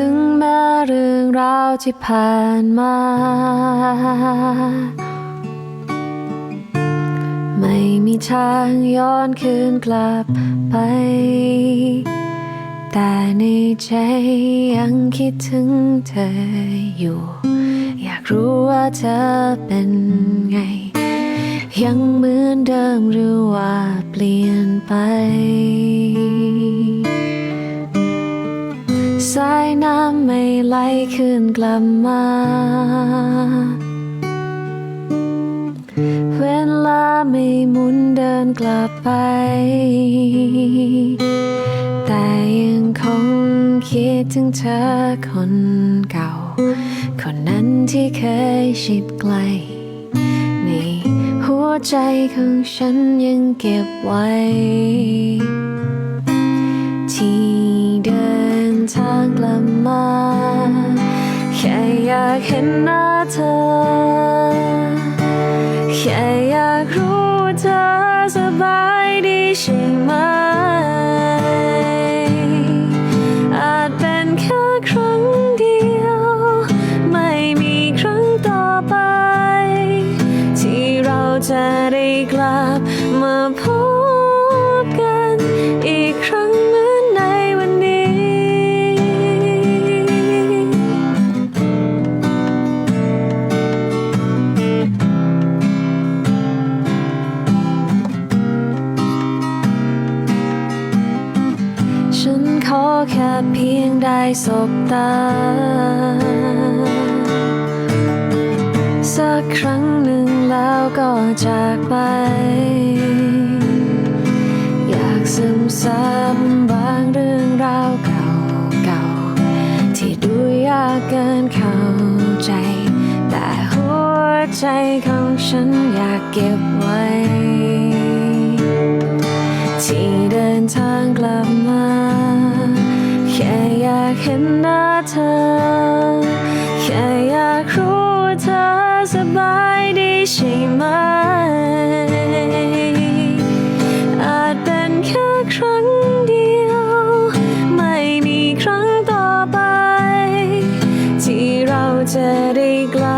ถึงแม้เรื่องราวที่ผ่านมา ไม่มีทางย้อนคืนกลับไป แต่ในใจยังคิดถึงเธออยู่ อยากรู้ว่าเธอเป็นไง ยังเหมือนเดิมหรือว่าเปลี่ยนไปำไม่ไหลคืนกลับมา เวลาไม่หมุนเดินกลับไป แต่ยังคงคิดถึงเธอคนเก่า คนนั้นที่เคยชิดไกลในหัวใจของฉันยังเก็บไว้ที่ อยากเห็นหน้าเธอ แค่อยากรู้เธอสบายดีใช่ไหม อาจเป็นแค่ครั้งเดียว ไม่มีครั้งต่อไป ที่เราจะได้กลับมา แค่เพียงได้สบตา สักครั้งหนึ่งแล้วก็จากไป อยากซึมซับบางเรื่องราวเก่าๆที่ดูยากเกินเข้าใจ แต่หัวใจของฉันอยากเก็บไว้ เห็นหน้าเธอ แค่อยากรู้เธอสบายดีใช่ไหม อาจเป็นแค่ครั้งเดียว ไม่มีครั้งต่อไป ที่เราจะได้กลา